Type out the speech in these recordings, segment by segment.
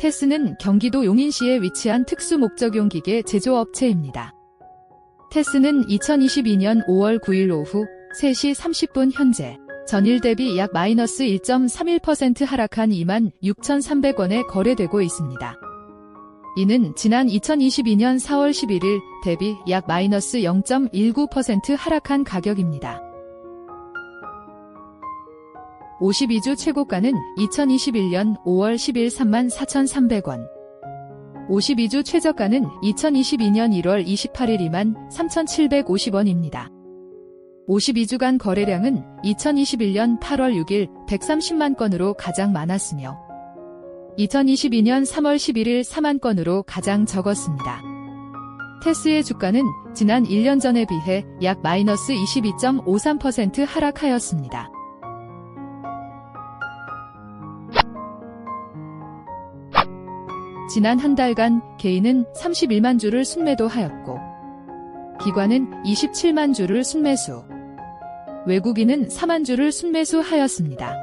테스는 경기도 용인시에 위치한 특수목적용 기계 제조업체입니다. 테스는 2022년 5월 9일 오후 3시 30분 현재 전일 대비 약 마이너스 1.31% 하락한 2만 6,300원에 거래되고 있습니다. 이는 지난 2022년 4월 11일 대비 약 마이너스 0.19% 하락한 가격입니다. 52주 최고가는 2021년 5월 10일 34,300원. 52주 최저가는 2022년 1월 28일 2만 3,750원입니다. 52주간 거래량은 2021년 8월 6일 130만 건으로 가장 많았으며 2022년 3월 11일 4만 건으로 가장 적었습니다. 테스의 주가는 지난 1년 전에 비해 약 마이너스 22.53% 하락하였습니다. 지난 한 달간 개인은 31만 주를 순매도하였고 기관은 27만 주를 순매수, 외국인은 4만 주를 순매수하였습니다.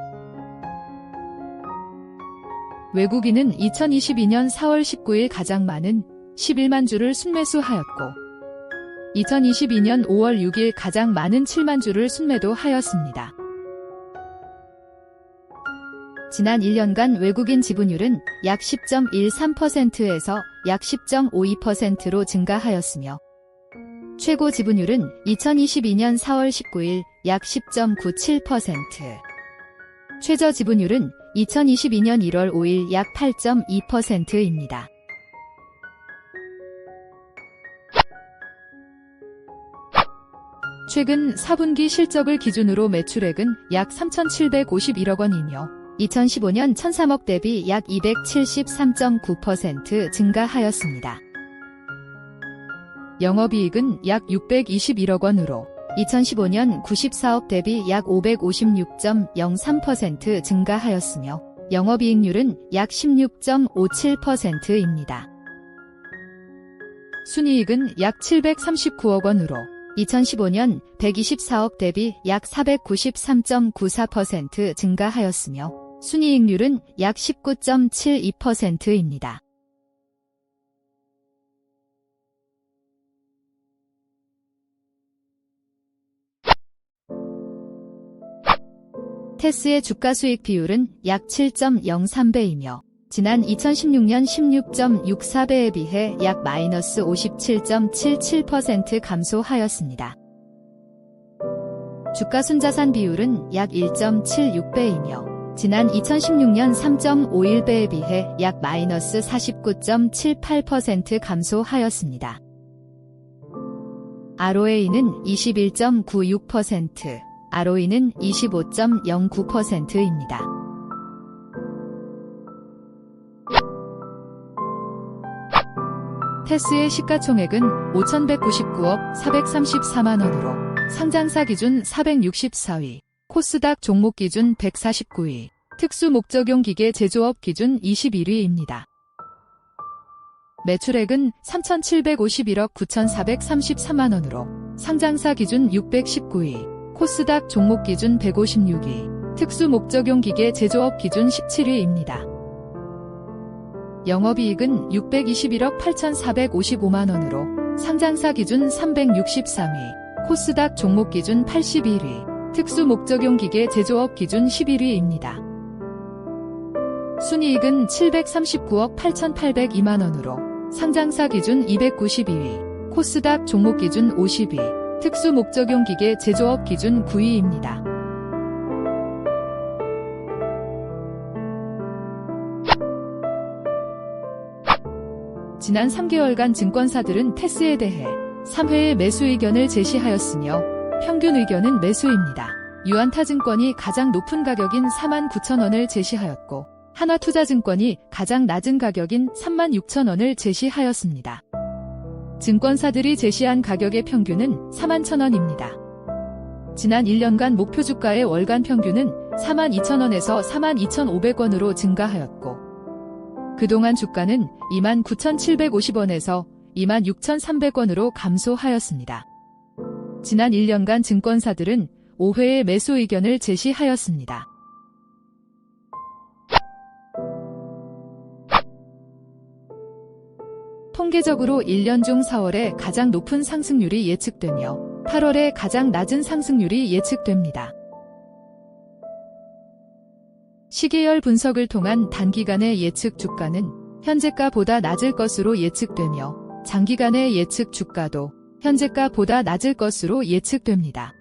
외국인은 2022년 4월 19일 가장 많은 11만 주를 순매수하였고 2022년 5월 6일 가장 많은 7만 주를 순매도하였습니다. 지난 1년간 외국인 지분율은 약 10.13%에서 약 10.52%로 증가하였으며 최고 지분율은 2022년 4월 19일 약 10.97%, 최저 지분율은 2022년 1월 5일 약 8.2%입니다. 최근 4분기 실적을 기준으로 매출액은 약 3,751억 원이며 2015년 1,003억 대비 약 273.9% 증가하였습니다. 영업이익은 약 621억 원으로 2015년 94억 대비 약 556.03% 증가하였으며 영업이익률은 약 16.57%입니다. 순이익은 약 739억 원으로 2015년 124억 대비 약 493.94% 증가하였으며 순이익률은 약 19.72%입니다. 테스의 주가 수익 비율은 약 7.03배이며 지난 2016년 16.64배에 비해 약 마이너스 57.77% 감소하였습니다. 주가 순자산 비율은 약 1.76배이며 지난 2016년 3.51배에 비해 약 마이너스 49.78% 감소하였습니다. ROA는 21.96%, ROE는 25.09%입니다. 테스의 시가총액은 5,199억 434만원으로 상장사 기준 464위, 코스닥 종목 기준 149위, 특수 목적용 기계 제조업 기준 21위입니다. 매출액은 3,751억 9,433만원으로 상장사 기준 619위, 코스닥 종목 기준 156위, 특수 목적용 기계 제조업 기준 17위입니다. 영업이익은 621억 8,455만원으로 상장사 기준 363위, 코스닥 종목 기준 81위, 특수 목적용 기계 제조업 기준 11위입니다. 순이익은 739억 8,802만원으로 상장사 기준 292위, 코스닥 종목 기준 50위, 특수 목적용 기계 제조업 기준 9위입니다. 지난 3개월간 증권사들은 테스에 대해 3회의 매수 의견을 제시하였으며 평균 의견은 매수입니다. 유한타증권이 가장 높은 가격인 4만 9천 원을 제시하였고 하나투자증권이 가장 낮은 가격인 3만 6천 원을 제시하였습니다. 증권사들이 제시한 가격의 평균은 4만 천 원입니다. 지난 1년간 목표 주가의 월간 평균은 4만 2천 원에서 4만 2,500원으로 증가하였고 그동안 주가는 29,750원에서 26,300원으로 감소하였습니다. 지난 1년간 증권사들은 5회의 매수 의견을 제시하였습니다. 통계적으로 1년 중 4월에 가장 높은 상승률이 예측되며 8월에 가장 낮은 상승률이 예측됩니다. 시계열 분석을 통한 단기간의 예측 주가는 현재가보다 낮을 것으로 예측되며 장기간의 예측 주가도 현재가보다 낮을 것으로 예측됩니다.